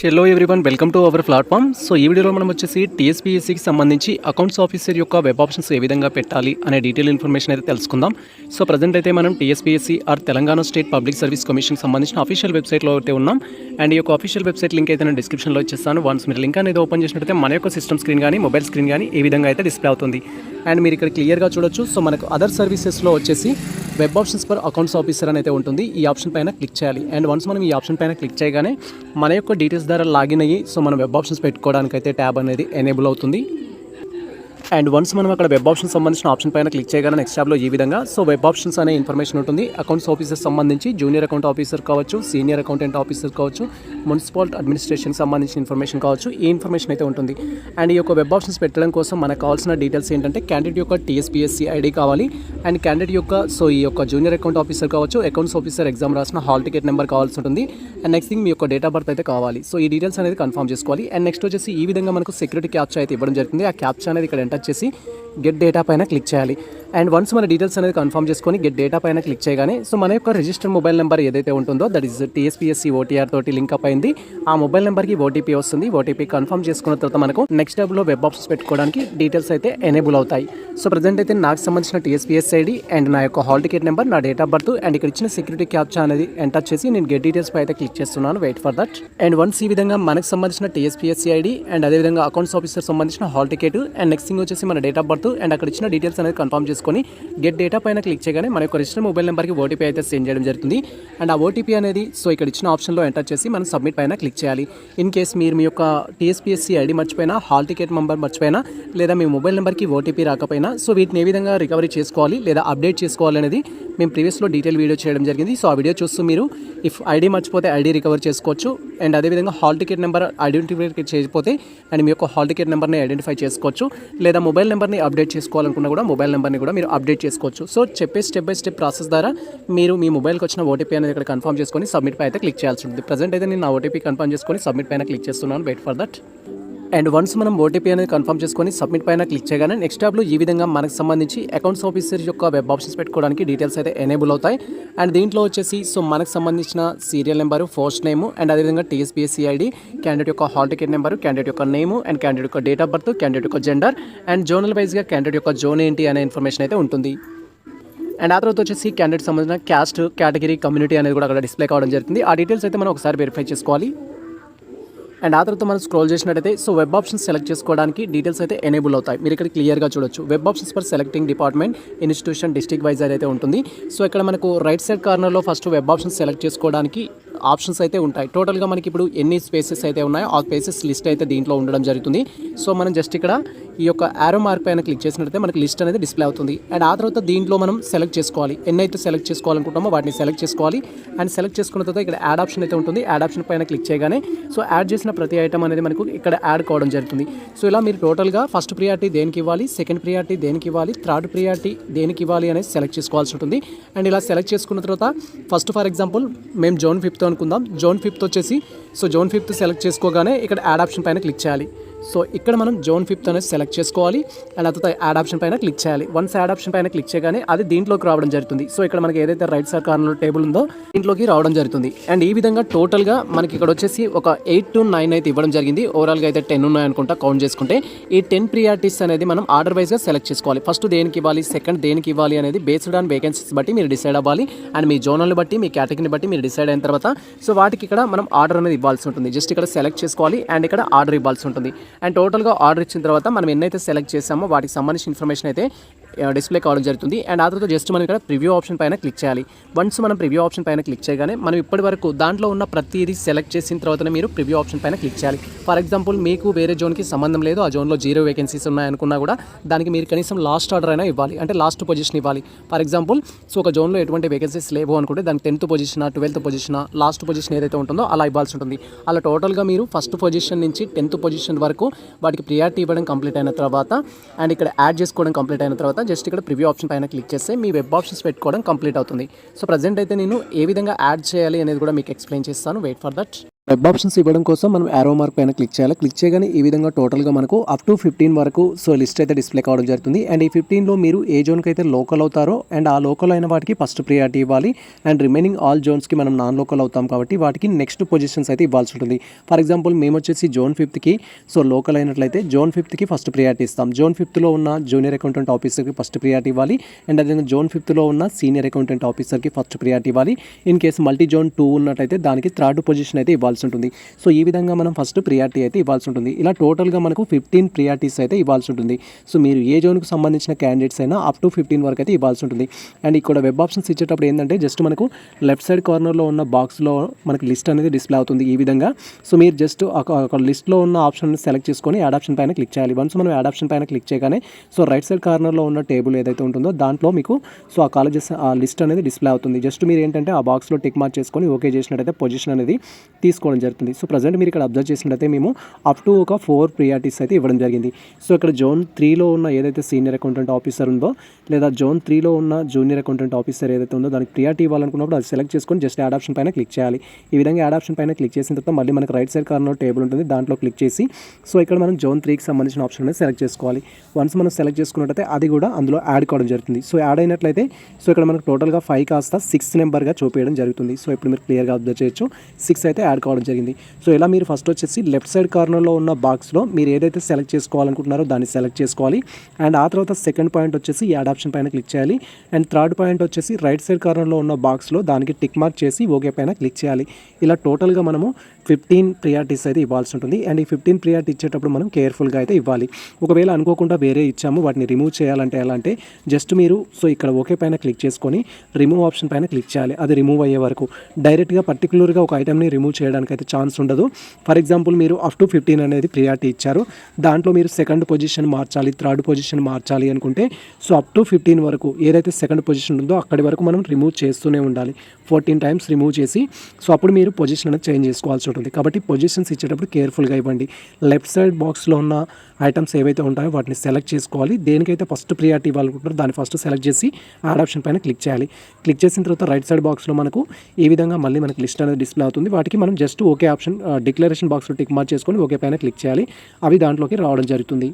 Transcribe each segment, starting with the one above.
Hello everyone welcome to our platform so ఈ వీడియోలో మనం వచ్చేసి టీఎస్పీఎస్సికి సంబంధించి అకౌంట్స్ ఆఫీసర్ యొక్క వెబ్ ఆప్షన్స్ ఏ విధంగా పెట్టాలి అనే డీటెయిల్ ఇన్ఫర్మేషన్ అయితే తెలుసుకుందాం. సో ప్రజెంట్ అయితే మనం TSPSC or Telangana state public service కమిషన్కి సంబంధించిన అఫీషియల్ వెబ్సైట్లో అయితే ఉన్నాం. అండ్ ఈ యొక్క అఫీషియల్ వెబ్సైట్ లింక్ అయితే నేను డిస్క్రిప్షన్లో ఇచ్చేస్తాను. వన్స్ మీరు లింక్ అనేది ఓపెన్ చేసినట్టయితే మన యొక్క సిస్టమ్ స్క్రీన్ కానీ మొబైల్ స్క్రీన్ కానీ ఈ విధంగా అయితే డిస్ప్లే అవుతుంది. అండ్ మీరు ఇక్కడ క్లియర్గా చూడొచ్చు. సో మనకు అదర్ సర్వీసెస్లో వచ్చేసి web options for accounts officer అని అయితే ఉంటుంది. ఈ ఆప్షన్ పైన క్లిక్ చేయాలి. అండ్ వన్స్ మనం ఈ ఆప్షన్ పైన క్లిక్ చేయగానే మన యొక్క డీటెయిల్స్ ద్వారా లాగిన్ అయ్యి సో మనం వెబ్ ఆప్షన్స్ పెట్టుకోవడానికి అయితే ట్యాబ్ అనేది ఎనేబుల్ అవుతుంది. అండ్ వన్స్ మనం అక్కడ వెబ్ ఆప్షన్ సంబంధించిన ఆప్షన్ పైన క్లిక్ చేయగానే నెక్స్ట్ ట్యాబ్లో ఈ విధంగా. సో వెబ్ ఆప్షన్స్ అనే ఇన్ఫర్మేషన్ ఉంటుంది. అకౌంట్స్ ఆఫీసర్ సంబంధించి జూనియర్ అకౌంట్ ఆఫీసర్ కావచ్చు సీనియర్ అకౌంటెంట్ ఆఫీసర్ కావచ్చు మున్సిపల్ అడ్మినిస్ట్రేషన్ సంబంధించిన ఇన్ఫర్మేషన్ కావచ్చు ఈ ఇన్ఫర్మేషన్ అయితే ఉంటుంది. అండ్ ఈ యొక్క వెబ్ ఆప్షన్స్ పెట్టడం కోసం మనకు కావాల్సిన డీటెయిల్స్ ఏంటంటే క్యాండిడేట్ యొక్క టీఎస్పీఎస్సీ ఐడి కావాలి. అండ్ క్యాండిడేట్ యొక్క సో ఈ యొక్క జూనియర్ అకౌంట్ ఆఫీసర్ కావచ్చు అకౌంట్స్ ఆఫీసర్ ఎగ్జామ్ రాసిన హాల్ టికెట్ నెంబర్ కావాల్సి ఉంటుంది. అండ్ నెక్స్ట్ థింగ్ మీ యొక్క డేట్ ఆఫ్ బర్త్ అయితే కావాలి. సో ఈ డీటెయిల్స్ అనేది కన్ఫర్మ్ చేసుకోవాలి. అండ్ నెక్స్ట్ వచ్చేసి ఈ విధంగా మనకు సెక్యూరిటీ క్యాప్చా అయితే ఇవ్వడం జరుగుతుంది. ఆ క్యాప్చా అనేది ఇక్కడ ఎంటర్ చేసి గెట్ డేటా పైన క్లిక్ చేయాలి. అండ్ వన్స్ మన డీటెయిల్స్ అనేది కన్ఫర్మ్ చేసుకొని గెట్ డేటా పైన క్లిక్ చేయగానే సో మన యొక్క రిజిస్టర్ మొబైల్ నెంబర్ ఏదైతే ఉంటుందో దట్ ఈస్ టీఎస్పీఎస్సీ ఓటీఆర్ తోటి లింక్ అప్ అయింది ఆ మొబైల్ నెంబర్కి ఓటీపీ వస్తుంది. ఓటీపీ కన్ఫర్మ్ చేసుకున్న తర్వాత మనకు నెక్స్ట్లో వెబ్ ఆప్షన్స్ పెట్టుకోవడానికి డీటెయిల్స్ అయితే ఎనేబుల్ అవుతాయి. సో ప్రజెంట్ అయితే నాకు సంబంధించిన టీఎస్పీఎస్ ఐడి అండ్ నా యొక్క హాల్ టికెట్ నెంబర్ నా డేట్ ఆఫ్ బర్త్ అండ్ ఇక్కడ ఇచ్చిన సెక్యూరిటీ క్యాప్చా అనేది ఎంటర్ చేసి నేను గెట్ డీటెయిల్స్ పై అయితే క్లిక్ చేస్తున్నాను. Wait for that and once ఈ విధంగా మనకు సంబంధించిన టీఎస్పీఎస్సీ ఐడి అండ్ అదేవిధంగా అకౌంట్స్ ఆఫీసర్ సంబంధించిన hall ticket and next thing వచ్చేసి మన డేట్ ఆఫ్ బర్త్ అండ్ అక్కడ ఇచ్చిన డీటెయిల్స్ అనేది కన్ఫర్మ్ చేసుకొని గెట్ డేటా పైన క్లిక్ చేయగానే మన యొక్క రిజిస్టర్ మొబైల్ నెంబర్కి ఓటీపీ అయితే సెండ్ చేయడం జరుగుతుంది. అండ్ ఆ ఓటీపీ అనేది సో ఇక్కడ ఇచ్చిన ఆప్షన్లో ఎంటర్ చేసి మనం సబ్మిట్ పైన క్లిక్ చేయాలి. ఇన్ కేస్ మీరు మీ యొక్క టీఎస్పీఎస్సీ ఐడి మర్చిపోయినా హాల్ టికెట్ నెంబర్ మర్చిపోయినా లేదా మీ మొబైల్ నెంబర్కి ఓటీపీ రాకపోయినా సో వీటిని ఏ విధంగా రికవరీ చేసుకోవాలి లేదా అప్డేట్ చేసుకోవాలి అనేది మేము ప్రీవియస్లో డీటెయిల్ వీడియో చేయడం జరిగింది. సో ఆ వీడియో చూస్తూ మీరు ఇఫ్ ఐడి మర్చిపోతే ఐడి రికవర్ చేసుకోవచ్చు. అండ్ అదేవిధంగా హాల్ టికెట్ నెంబర్ ఐడెంటిఫై చేయకపోతే అండ్ మీ యొక్క హాల్ టికెట్ నెంబర్ని ఐడెంటిఫై చేసుకోవచ్చు. లేదా మొబైల్ నెంబర్ని అప్డేట్ చేసుకోవాలనుకున్నా కూడా మొబైల్ నెంబర్ని కూడా మీరు అప్డేట్ చేసుకోవచ్చు. సో చెప్పే స్టెప్ బై స్టెప్ ప్రాసెస్ ద్వారా మీరు మీ మొబైల్కి వచ్చిన ఓటీపీ అనేది ఇక్కడ కన్ఫర్మ్ చేసుకొని సబ్మిట్ పై అయితే క్లిక్ చేయాల్సి ఉంటుంది. ప్రజెంట్ అయితే నేను నా ఓటీపీ కన్ఫర్మ్ చేసుకొని సబ్మిట్ పైన క్లిక్ చేస్తున్నాను. Wait for that and once మనం ఓటీపీ అనేది కన్ఫర్మ్ చేసుకొని సబ్మిట్ పైన క్లిక్ చేయగానే నెక్స్ట్ ట్యాబ్లో ఈ విధంగా మనకు సంబంధించి అకౌంట్స్ ఆఫీసర్ యొక్క వెబ్ ఆప్షన్స్ పెట్టుకోవడానికి డీటెయిల్స్ అయితే ఎనేబుల్ అవుతాయి. అండ్ దీంట్లో వచ్చేసి సో మనకు సంబంధించిన serial number first name and అదేవిధంగా టీఎస్పీఎస్సీ ఐడి క్యాండిడేట్ యొక్క హాల్ టికెట్ నెంబరు క్యాండిడేట్ యొక్క నేమ్ అండ్ క్యాండిడేట్ యొక్క డేట్ ఆఫ్ బర్త్ క్యాండిడేట్ యొక్క జెండర్ అండ్ జోనల్ వైజ్గా క్యాండిడేట్ యొక్క జోన్ ఏంటి అనే ఇన్ఫర్మేషన్ అయితే ఉంటుంది. అండ్ ఆ తర్వాత వచ్చేసి క్యాండిడేట్ సంబంధించిన క్యాస్ట్ కేటగిరీ కమ్యూనిటీ అనేది కూడా అక్కడ డిస్ప్లే కావడం జరుగుతుంది. ఆ డీటెయిల్స్ అయితే మనం ఒకసారి వెరిఫై చేసుకోవాలి. అండ్ ఆ తర్వాత మనం స్క్రోల్ చేసినట్టయితే సో వెబ్ ఆప్షన్స్ సెలెక్ట్ చేసుకోవడానికి డీటెయిల్స్ అయితే ఎనేబుల్ అవుతాయి. మీరు ఇక్కడ క్లియర్గా చూడొచ్చు. Web options for selecting department institution district wise అయితే ఉంటుంది. సో ఇక్కడ మనకు రైట్ సైడ్ కార్నర్లో ఫస్ట్ వెబ్ ఆప్షన్స్ సెలెక్ట్ చేసుకోవడానికి ఆప్షన్స్ అయితే ఉంటాయి. టోటల్గా మనకి ఇప్పుడు ఎన్ని స్పేసెస్ అయితే ఉన్నాయో ఆ స్పేసెస్ లిస్ట్ అయితే దీంట్లో ఉండడం జరుగుతుంది. సో మనం జస్ట్ ఇక్కడ ఈ యొక్క ఆరో మార్క్ పైన క్లిక్ చేసినట్లయితే మనకి లిస్ట్ అనేది డిస్ప్లే అవుతుంది. అండ్ ఆ తర్వాత దీంట్లో మనం సెలెక్ట్ చేసుకోవాలి. ఎన్నైతే సెలెక్ట్ చేసుకోవాలనుకుంటామో వాటిని సెలెక్ట్ చేసుకోవాలి. అండ్ సెలెక్ట్ చేసుకున్న తర్వాత ఇక్కడ యాడ్ ఆప్షన్ అయితే ఉంటుంది. యాడ్ ఆప్షన్ పైన క్లిక్ చేయగానే సో యాడ్ చేసిన ప్రతి ఐటమ్ అనేది మనకు ఇక్కడ యాడ్ కావడం జరుగుతుంది. సో ఇలా మీరు టోటల్గా ఫస్ట్ ప్రియారిటీ దేనికి ఇవ్వాలి? సెకండ్ ప్రియారిటీ దేనికి ఇవ్వాలి? థర్డ్ ప్రియారిటీ దేనికి ఇవ్వాలి అనేది సెలెక్ట్ చేసుకోవాల్సి ఉంటుంది. అండ్ ఇలా సెలెక్ట్ చేసుకున్న తర్వాత ఫస్ట్ ఫర్ ఎగ్జాంపుల్ మేము జోన్ ఫిఫ్త్ అనుకుందాం. జోన్ ఫిఫ్త్ వచ్చేసి సో జోన్ ఫిఫ్త్ సెలెక్ట్ చేసుకోగానే ఇక్కడ యాడ్ ఆప్షన్ పైన క్లిక్ చేయాలి. సో ఇక్కడ మనం జోన్ ఫిఫ్త్ అనేది సెలెక్ట్ చేసుకోవాలి. అండ్ ఆ తర్వాత యాడ్ ఆప్షన్ పైన క్లిక్ చేయాలి. వన్స్ యాడ్ ఆప్షన్ పైన క్లిక్ చేయగానే అది దీంట్లోకి రావడం జరుగుతుంది. సో ఇక్కడ మనకి ఏదైతే రైట్ సైడ్ కార్నర్ టేబుల్ ఉందో దీంట్లోకి రావడం జరుగుతుంది. అండ్ ఈ విధంగా టోటల్గా మనకి ఇక్కడ వచ్చేసి ఒక ఎయిట్ టు నైన్ అయితే ఇవ్వడం జరిగింది. ఓవరాల్గా అయితే టెన్ ఉన్నాయనుకుంటా కౌంట్ చేసుకుంటే. ఈ టెన్ ప్రియారిటీస్ అనేది మనం ఆర్డర్ వైజ్గా సెలెక్ట్ చేసుకోవాలి. ఫస్ట్ దేనికి ఇవ్వాలి? సెకండ్ దేనికి ఇవ్వాలి అనేది బేస్డ్ ఆన్ వేకెన్సీస్ బట్టి మీరు డిసైడ్ అవ్వాలి. అండ్ మీ జోనల్ని బట్టి మీ కేటగిరీని బట్టి మీరు డిసైడ్ అయిన తర్వాత సో వాటికి ఇక్కడ మనం ఆర్డర్ అనేది ఇవ్వాల్సి ఉంటుంది. జస్ట్ ఇక్కడ సెలెక్ట్ చేసుకోవాలి. అండ్ ఇక్కడ ఆర్డర్ ఇవ్వాల్సి ఉంటుంది. అండ్ టోటల్గా ఆర్డర్ ఇచ్చిన తర్వాత మనం ఎన్నైతే సెలెక్ట్ చేసామో వాటికి సంబంధించిన ఇన్ఫర్మేషన్ అయితే డిస్ప్లే కావడం జరుగుతుంది. అండ్ ఆ తర్వాత జస్ట్ మనం ఇక్కడ ప్రివ్యూ ఆప్షన్ పైన క్లిక్ చేయాలి. వన్స్ మనం ప్రివ్యూ ఆప్షన్ పైన క్లిక్ చేయగానే మనం ఇప్పటి వరకు దాంట్లో ఉన్న ప్రతిదీ సెలెక్ట్ చేసిన తర్వాతనే మీరు ప్రివ్యూ ఆప్షన్ పైన క్లిక్ చేయాలి. ఫర్ ఎగ్జాంపుల్ మీకు వేరే జోన్కి సంబంధం లేదు. ఆ జోన్లో జీరో వేకెన్సీస్ ఉన్నాయనుకున్నా కూడా దానికి మీరు కనీసం లాస్ట్ ఆర్డర్ అయినా ఇవ్వాలి. అంటే లాస్ట్ పొజిషన్ ఇవ్వాలి. ఫర్ ఎగ్జాంపుల్ సో ఒక జోన్లో ఎటువంటి వేకెన్సీస్ లేవు అనుకుంటే దానికి tenth position twelfth position last position ఏదైతే ఉంటుందో అలా ఇవ్వాల్సి ఉంటుంది. అలా టోటల్గా మీరు ఫస్ట్ పొజిషన్ నుంచి టెన్త్ పొజిషన్ వరకు వాటికి ప్రియారిటీ ఇవ్వడం కంప్లీట్ అయిన తర్వాత అండ్ ఇక్కడ యాడ్ చేసుకోవడం కంప్లీట్ అయిన తర్వాత తర్వాత జస్ట్ ఇక్కడ ప్రివ్యూ ఆప్షన్ పైన క్లిక్ చేస్తే మీ వెబ్ ఆప్షన్స్ పెట్టుకోవడం కంప్లీట్ అవుతుంది. సో ప్రజెంట్ అయితే నేను ఏ విధంగా యాడ్ చేయాలి అనేది కూడా మీకు ఎక్స్ప్లెయిన్ చేస్తాను. Wait for that web options ఇవ్వడం కోసం మనం యారో మార్క్ పైన క్లిక్ చేయాలి. క్లిక్ చేయగానే ఈ విధంగా టోటల్గా మనకు అప్ టు ఫిఫ్టీన్ వరకు సో లిస్ట్ అయితే డిస్ప్లే కావడం జరుగుతుంది. అండ్ ఈ ఫిఫ్టీన్లో మీరు ఏ జోన్కి అయితే లోకల్ అవుతారో అండ్ ఆ లోకల్ అయిన వాటికి ఫస్ట్ ప్రియారిటీ ఇవ్వాలి. అండ్ రిమైనింగ్ ఆల్ జోన్స్కి మనం నాన్ లోకల్ అవుతాం కాబట్టి వాటికి నెక్స్ట్ పొజిషన్స్ అయితే ఇవ్వాల్సి ఉంటుంది. ఫర్ ఎగ్జాంపుల్ మేము వచ్చేసి జోన్ ఫిఫ్త్కి సో లోకల్ అయినట్లయితే జోన్ ఫిఫ్త్కి ఫస్ట్ ప్రియారిటీ ఇస్తాం. జోన్ ఫిఫ్త్లో ఉన్న జూనియర్ అకౌంటెంట్ ఆఫీసర్కి ఫస్ట్ ప్రియారిటీ ఇవ్వాలి. అండ్ అదేవిధంగా జోన్ ఫిఫ్త్లో ఉన్న సీనియర్ అకౌంటెంట్ ఆఫీసర్కి ఫస్ట్ ప్రియారిటీ ఇవ్వాలి. In case multi zone two ఉన్నట్టయితే దానికి థర్డ్ పొజిషన్ అయితే ఇవ్వాల్సి ఉంటుంది. సో ఈ విధంగా మనం ఫస్ట్ ప్రియారిటీ అయితే ఇవ్వాల్సి ఉంటుంది. ఇలా టోటల్గా మనకు ఫిఫ్టీన్ ప్రియారిటీస్ అయితే ఇవ్వాల్సి ఉంటుంది. సో మీరు ఏ జోన్కు సంబంధించిన క్యాండిడేట్స్ అయినా అప్ టు ఫిఫ్టీన్ వరకు అయితే ఇవ్వాల్సి ఉంటుంది. అండ్ ఇక్కడ వెబ్ ఆప్షన్స్ ఇచ్చేటప్పుడు ఏంటంటే జస్ట్ మనకు లెఫ్ట్ సైడ్ కార్నర్లో ఉన్న బాక్స్లో మనకి లిస్ట్ అనేది డిస్ప్లే అవుతుంది ఈ విధంగా. సో మీరు జస్ట్ ఒక లిస్ట్లో ఉన్న ఆప్షన్ సెలెక్ట్ చేసుకొని యాడ్ ఆప్షన్ పైన క్లిక్ చేయాలి. వన్స్ మనం యాడ్ ఆప్షన్ పైన క్లిక్ చేయగానే సో రైట్ సైడ్ కార్నర్లో ఉన్న టేబుల్ ఏదైతే ఉంటుందో దాంట్లో మీకు సో ఆ కాలేజెస్ ఆ లిస్ట్ అనేది డిస్ప్లే అవుతుంది. జస్ట్ మీరు ఏంటంటే ఆ బాక్స్లో టిక్ మార్క్ చేసుకొని ఓకే చేసినట్టయితే పొజిషన్ అనేది తీసుకోవడం జరుగుతుంది. సో ప్రజెంట్ మీరు ఇక్కడ అబ్జర్వ్ చేసినట్టయితే మేము అప్ టు ఒక ఫోర్ ప్రియారిటీస్ అయితే ఇవ్వడం జరిగింది. సో ఇక్కడ జోన్ త్రీలో ఉన్న ఏదైతే సీనియర్ అకౌంటెంట్ ఆఫీసర్ ఉందో లేదా జోన్ త్రీలో ఉన్న జూనియర్ అకౌంటెంట్ ఆఫీసర్ ఏదైతే ఉందో దానికి ప్రియారిటీ ఇవ్వాలనుకున్నప్పుడు అది సెలెక్ట్ చేసుకొని జస్ట్ యాడ్ ఆప్షన్ పైన క్లిక్ చేయాలి. ఈ విధంగా యాడ్ ఆప్షన్ పైన క్లిక్ చేసిన తర్వాత మళ్ళీ మనకి రైట్ సైడ్ కార్నర్ టేబుల్ ఉంటుంది. దాంట్లో క్లిక్ చేసి సో ఇక్కడ మనం జోన్ త్రీకి సంబంధించిన ఆప్షన్ అనేది సెలెక్ట్ చేసుకోవాలి. వన్స్ మనం సెలెక్ట్ చేసుకున్నట్టయితే అది కూడా అందులో యాడ్ కావడం జరుగుతుంది. సో యాడ్ అయినట్లయితే సో ఇక్కడ మనకు టోటల్గా ఫైవ్ కాస్త సిక్స్ నెంబర్గా చూపించడం జరుగుతుంది. సో ఇప్పుడు మీరు క్లియర్గా అబ్జర్వ్ చేయొచ్చు. సిక్స్ అయితే యాడ్ కావడం జరిగింది. సో ఇలా మీరు ఫస్ట్ వచ్చేసి లెఫ్ట్ సైడ్ కార్నర్లో ఉన్న బాక్స్లో మీరు ఏదైతే సెలెక్ట్ చేసుకోవాలనుకుంటున్నారో దాన్ని సెలెక్ట్ చేసుకోవాలి. అండ్ ఆ తర్వాత సెకండ్ పాయింట్ వచ్చేసి ఈ ఆప్షన్ పైన క్లిక్ చేయాలి. అండ్ థర్డ్ పాయింట్ వచ్చేసి రైట్ సైడ్ కార్నర్లో ఉన్న బాక్స్లో దానికి టిక్ మార్క్ చేసి ఓకే పైన క్లిక్ చేయాలి. ఇలా టోటల్గా మనము ఫిఫ్టీన్ ప్రియారిటీస్ అయితే ఇవ్వాల్సి ఉంటుంది. అండ్ ఈ ఫిఫ్టీన్ ప్రియారిటీ ఇచ్చేటప్పుడు మనం కేర్ఫుల్గా అయితే ఇవ్వాలి. ఒకవేళ అనుకోకుండా వేరే ఇచ్చాము వాటిని రిమూవ్ చేయాలంటే ఎలా అంటే జస్ట్ మీరు సో ఇక్కడ ఓకే పైన క్లిక్ చేసుకొని రిమూవ్ ఆప్షన్ పైన క్లిక్ చేయాలి. అది రిమూవ్ అయ్యే వరకు. డైరెక్ట్గా పర్టికులర్గా ఒక ఐటమ్ని రిమూవ్ చేయడానికి అయితే ఛాన్స్ ఉండదు. ఫర్ ఎగ్జాంపుల్ మీరు అప్ టు ఫిఫ్టీన్ అనేది ప్రియారిటీ ఇచ్చారు. దాంట్లో మీరు సెకండ్ పొజిషన్ మార్చాలి థర్డ్ పొజిషన్ మార్చాలి అనుకుంటే సో అప్ టు ఫిఫ్టీన్ వరకు ఏదైతే సెకండ్ పొజిషన్ ఉందో అక్కడి వరకు మనం రిమూవ్ చేస్తూనే ఉండాలి. ఫోర్టీన్ టైమ్స్ రిమూవ్ చేసి సో అప్పుడు మీరు పొజిషన్ అనేది చేంజ్ చేసుకోవాల్సి ఉంటుంది. కాబట్టి పొజిషన్స్ ఇచ్చేటప్పుడు కేర్ఫుల్గా ఇవ్వండి. లెఫ్ట్ సైడ్ బాక్స్లో ఉన్న ఐటమ్స్ ఏవైతే ఉంటాయో వాటిని సెలెక్ట్ చేసుకోవాలి. దేనికైతే ఫస్ట్ ప్రియారిటీ ఇవ్వాలనుకుంటారో దాన్ని ఫస్ట్ సెలెక్ట్ చేసి యాడ్ ఆప్షన్ పైన క్లిక్ చేయాలి. క్లిక్ చేసిన తర్వాత రైట్ సైడ్ బాక్స్లో మనకు ఈ విధంగా మళ్ళీ మనకి లిస్ట్ అనేది డిస్ప్లే అవుతుంది. వాటికి మనం జస్ట్ ఓకే ఆప్షన్ డిక్లరేషన్ బాక్స్లో టిక్ మార్క్ చేసుకొని ఓకే పైన క్లిక్ చేయాలి. అవి దాంట్లోకి రావడం జరుగుతుంది.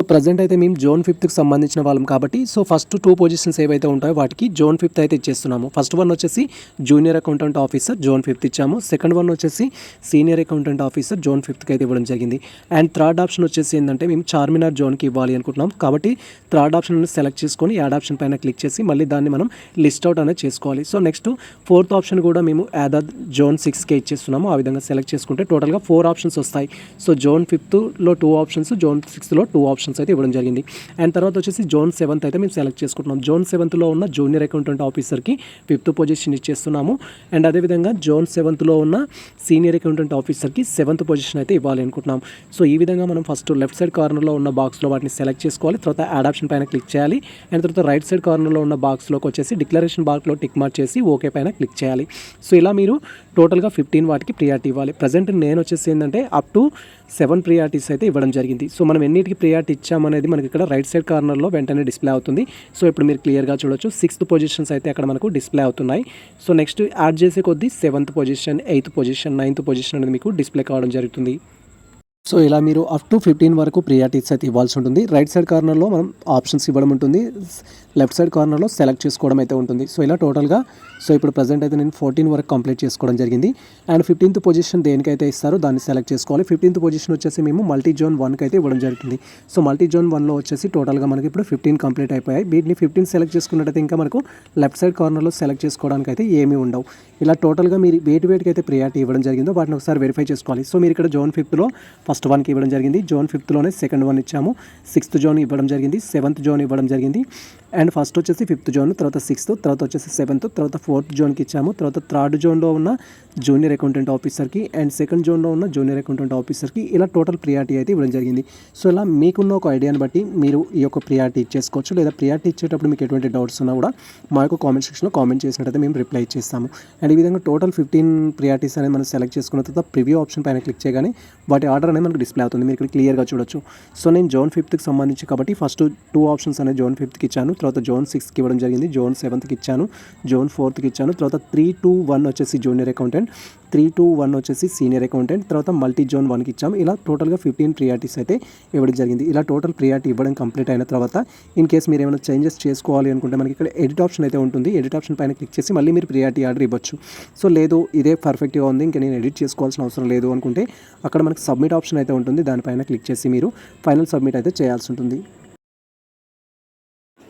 సో ప్రజెంట్ అయితే మేము జోన్ ఫిఫ్త్కి సంబంధించిన వాళ్ళం కాబట్టి సో ఫస్ట్ టూ పొజిషన్స్ ఏవైతే ఉంటాయో వాటికి జోన్ ఫిఫ్త్ అయితే ఇచ్చేస్తున్నాము. ఫస్ట్ వన్ వచ్చేసి junior accountant officer zone fifth ఇచ్చాము. సెకండ్ వన్ వచ్చేసి సీనియర్ అకౌంటెంట్ ఆఫీసర్ జోన్ ఫిఫ్త్కి అయితే ఇవ్వడం జరిగింది. అండ్ థర్డ్ ఆప్షన్ వచ్చేసి ఏంటంటే మేము చార్మినార్ జోన్కి ఇవ్వాలి అనుకుంటున్నాం. కాబట్టి థర్డ్ ఆప్షన్ సెలెక్ట్ చేసుకొని యాడ్ ఆప్షన్ పైన క్లిక్ చేసి మళ్ళీ దాన్ని మనం లిస్ట్ అవుట్ అనేది చేసుకోవాలి. సో నెక్స్ట్ ఫోర్త్ ఆప్షన్ కూడా మేము యాదా జోన్ సిక్స్కే ఇచ్చేస్తున్నాము. ఆ విధంగా సెలెక్ట్ చేసుకుంటే టోటల్గా ఫోర్ ఆప్షన్స్ వస్తాయి. సో జోన్ ఫిఫ్త్లో టూ ఆప్షన్స్ జోన్ సిక్స్త్లో టూ ఆప్షన్స్ అయితే ఇవ్వడం జరిగింది. అండ్ తర్వాత వచ్చేసి జోన్ సెవెంత్ అయితే మేము సెలెక్ట్ చేసుకుంటున్నాం. జోన్ సెవెంత్లో ఉన్న జూనియర్ అకౌంటెంట్ ఆఫీసర్కి ఫిఫ్త్ పొజిషన్ ఇచ్చేస్తున్నాము. అండ్ అదేవిధంగా జోన్ సెవెంత్లో ఉన్న సీనియర్ అకౌంటెంట్ ఆఫీసర్కి సెవెంత్ పొజిషన్ అయితే ఇవ్వాలి అనుకుంటున్నాం. సో ఈ విధంగా మనం ఫస్ట్ లెఫ్ట్ సైడ్ కార్నర్లో ఉన్న బాక్స్లో వాటిని సెలెక్ట్ చేసుకోవాలి. తర్వాత యాడ్ ఆప్షన్ పైన క్లిక్ చేయాలి. అండ్ తర్వాత రైట్ సైడ్ కార్నర్లో ఉన్న బాక్స్లోకి వచ్చేసి డిక్లరేషన్ బాక్స్లో టిక్ మార్క్ చేసి ఓకే పైన క్లిక్ చేయాలి. సో ఇలా మీరు టోటల్గా ఫిఫ్టీన్ వాటికి ప్రియారిటీ ఇవ్వాలి. ప్రజెంట్ నేను వచ్చేసి ఏంటంటే అప్ టు సెవెన్ ప్రియారిటీస్ అయితే ఇవ్వడం జరిగింది. సో మనం ఎన్నిటికి ప్రియారిటీ ఇచ్చామనేది మనకి ఇక్కడ రైట్ సైడ్ కార్నర్లో వెంటనే డిస్ప్లే అవుతుంది. సో ఇప్పుడు మీరు క్లియర్గా చూడొచ్చు సిక్స్త్ పొజిషన్స్ అయితే అక్కడ మనకు డిస్ప్లే అవుతున్నాయి. సో నెక్స్ట్ యాడ్ చేసే కొద్దీ seventh position eighth position ninth position అనేది మీకు డిస్ప్లే కావడం జరుగుతుంది. సో ఇలా మీరు అప్ టు ఫిఫ్టీన్ వరకు ప్రియారిటీస్ అయితే ఇవ్వాల్సి ఉంటుంది. రైట్ సైడ్ కార్నర్లో మనం ఆప్షన్స్ ఇవ్వడం ఉంటుంది. లెఫ్ట్ సైడ్ కార్నర్లో సెలెక్ట్ చేసుకోవడం అయితే ఉంటుంది. సో ఇలా టోటల్గా సో ఇప్పుడు ప్రజెంట్ అయితే నేను ఫోర్టీన్ వరకు కంప్లీట్ చేసుకోవడం జరిగింది. అండ్ ఫిఫ్టీన్త్ పొజిషన్ దేనికైతే ఇస్తారో దాన్ని సెలెక్ట్ చేసుకోవాలి. ఫిఫ్టీన్త్ పొజిషన్ వచ్చేసి మేము మల్టీ జోన్ వన్కి అయితే ఇవ్వడం జరుగుతుంది. సో మల్టీ జోన్ వన్లో వచ్చేసి టోటల్గా మనకి ఇప్పుడు ఫిఫ్టీన్ కంప్లీట్ అయిపోయాయి. వీటిని ఫిఫ్టీన్ సెలెక్ట్ చేసుకున్నట్టయితే ఇంకా మనకు లెఫ్ట్ సైడ్ కార్నర్లో సెలెక్ట్ చేసుకోవడానికి అయితే ఏమీ ఉండవు. ఇలా టోటల్గా మీరు వేటి వేటికి అయితే ప్రియారిటీ ఇవ్వడం జరిగిందో వాటిని ఒకసారి వెరిఫై చేసుకోవాలి. సో మీరు ఇక్కడ జోన్ ఫిఫ్త్లో ఫస్ట్ వన్కి ఇవ్వడం జరిగింది. జోన్ ఫిఫ్త్లోనే సెకండ్ వన్ ఇచ్చాము. సిక్స్త్ జోన్ ఇవ్వడం జరిగింది. సెవెంత్ జోన్ ఇవ్వడం జరిగింది. అండ్ ఫస్ట్ వచ్చేసి ఫిఫ్త్ జోన్ తర్వాత సిక్స్త్ తర్వాత వచ్చేసి సెవెంత్ తర్వాత ఫోర్త్ జోన్కి ఇచ్చాము. తర్వాత థర్డ్ జోన్లో ఉన్న జూనియర్ అకౌంటెంట్ ఆఫీసర్కి అండ్ సెకండ్ జోన్లో ఉన్న జూనియర్ అకౌంటెంట్ ఆఫీసర్కి ఇలా టోటల్ ప్రియారిటీ అయితే ఇవ్వడం జరిగింది. సో ఇలా మీకున్న ఒక ఐడియాని బట్టి మీరు ఈ యొక్క ప్రియారిటీ ఇచ్చేసుకోవచ్చు. లేదా ప్రియారిటీ ఇచ్చేటప్పుడు మీకు ఎటువంటి డౌట్స్ ఉన్నా కూడా మా యొక్క కామెంట్ సెక్షన్లో కామెంట్ చేసినట్టయితే మేము రిప్లై ఇచ్చేస్తాము. అండ్ ఈ విధంగా టోటల్ ఫిఫ్టీన్ ప్రియారిటీస్ అనేది మనం సెలెక్ట్ చేసుకున్న తర్వాత ప్రివ్యూ ఆప్షన్ పైన క్లిక్ చేయగానే వాటి ఆర్డర్ అనేది మనకు డిస్ప్లే అవుతుంది. మీరు ఇక్కడ క్లియర్గా చూడొచ్చు. సో నేను జోన్ ఫిఫ్త్కి సంబంధించి కాబట్టి ఫస్ట్ టూ ఆప్షన్స్ అనేది జోన్ ఫిఫ్త్కి ఇచ్చాను. తర్వాత జోన్ సిక్స్కి ఇవ్వడం జరిగింది. జోన్ సెవెంత్కి ఇచ్చాను. జోన్ ఫోర్త్కి ఇచ్చాను. తర్వాత త్రీ టూ వన్ వచ్చేసి junior accountant. Three two one వచ్చేసి సీనియర్ అకౌంటెంట్. తర్వాత మల్టీ జోన్ వన్కి ఇచ్చాము ఇలా టోటల్గా ఫిఫ్టీన్ ప్రియారిటీస్ అయితే ఇవ్వడం జరిగింది. ఇలా టోటల్ ప్రియారిటీ ఇవ్వడం కంప్లీట్ అయిన తర్వాత ఇన్ కేస్ మీరు ఏమైనా చేంజెస్ చేసుకోవాలి అనుకుంటే మనకి ఇక్కడ ఎడిట్ ఆప్షన్ అయితే ఉంటుంది. ఎడిట్ ఆప్షన్ పైన క్లిక్ చేసి మళ్ళీ మీరు ప్రియారిటీ ఆర్డర్ ఇవ్వచ్చు. సో లేదు ఇదే పర్ఫెక్ట్గా ఉంది. ఇంకా నేను ఎడిట్ చేసుకోవాల్సిన అవసరం లేదు అనుకుంటే అక్కడ మనకి సబ్మిట్ ఆప్షన్ అయితే ఉంటుంది. దానిపైన క్లిక్ చేసి మీరు ఫైనల్ సబ్మిట్ అయితే చేయాల్సి ఉంటుంది.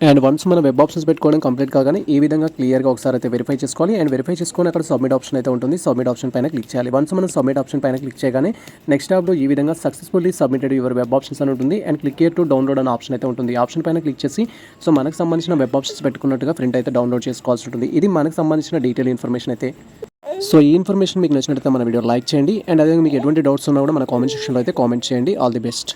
అండ్ వన్స్ మనం వెబ్ ఆప్షన్స్ పెట్టుకోవడం కంప్లీట్ కాగానే ఈ విధంగా క్లియర్గా ఒకసారి అయితే వెరిఫై చేసుకోవాలి. అండ్ వెరిఫై చేసుకొని అక్కడ సబ్మిట్ ఆప్షన్ అయితే ఉంటుంది. సబ్మిట్ ఆప్షన్ పైన క్లిక్ చేయాలి. వన్స్ మనం సబ్మిట్ ఆప్షన్ పైన క్లిక్ చేయగానే నెక్స్ట్ యాప్లో ఈ విధంగా successfully submitted your web options అని ఉంటుంది. And click here to download అనే ఆప్షన్ అయితే ఉంటుంది. ఆప్షన్ పైన క్లిక్ చేసి సో మనకు సంబంధించిన వెబ్ ఆప్షన్స్ పెట్టుకున్నట్టుగా ప్రింట్ అయితే డౌన్లోడ్ చేసుకోవాల్సి ఉంటుంది. ఇది మనకు సంబంధించిన డీటెయిల్ ఇన్ఫర్మేషన్ అయితే. సో ఈ ఇన్ఫర్మేషన్ మీకు నచ్చినట్లయితే మన వీడియో లైక్ చేయండి. అండ్ అదే మీకు ఎటువంటి డౌట్స్ ఉన్నా కూడా మన కామెంట్ సెక్షన్లో అయితే కామెంట్ చేయండి. All the best